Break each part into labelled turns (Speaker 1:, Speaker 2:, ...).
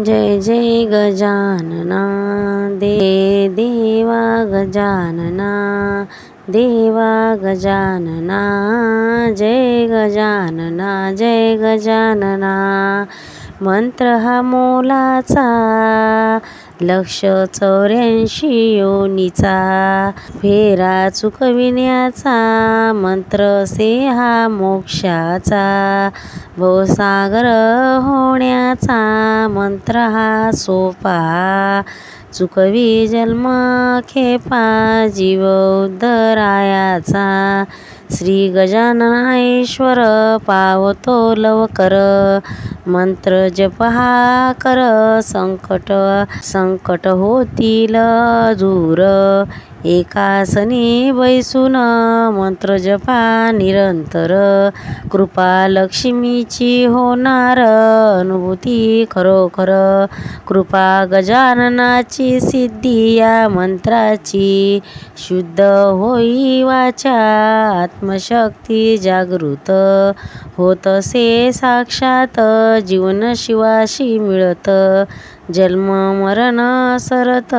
Speaker 1: जय जय गजानना दे देवा गजानना देवा गजानना जय गजानना जय गजानना। मंत्र हा मोलाचा लक्ष चौऱ्याऐंशी योनीचा फेरा चुकविण्याचा मंत्र से हा मोक्षाचा भवसागर होण्याचा मंत्र हा सोपा चुकवी जन्म खेपा जीव उद्धरायाचा श्री गजाननेश्वर पावतो लवकर. मंत्र जपहा कर संकट संकट होतील दूर एकासनी बैसून मंत्र जपा निरंतर. कृपा लक्ष्मीची होणार अनुभूती खरोखर. कृपा गजाननाची सिद्धी या मंत्राची. शुद्ध होई वाचा आत्मशक्ती जागृत. होत असे साक्षात जीवन शिवाशी मिळत. जन्म मरण सरत.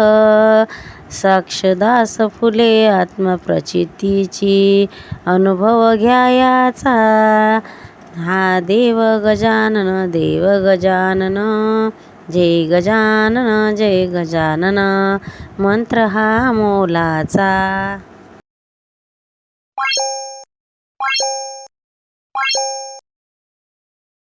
Speaker 1: साक्षदास फुले आत्मप्रचितीची अनुभव घ्यायाचा. हा देव गजानन देव गजानन. जय गजानन जय गजानन. मंत्र हा मोलाचा.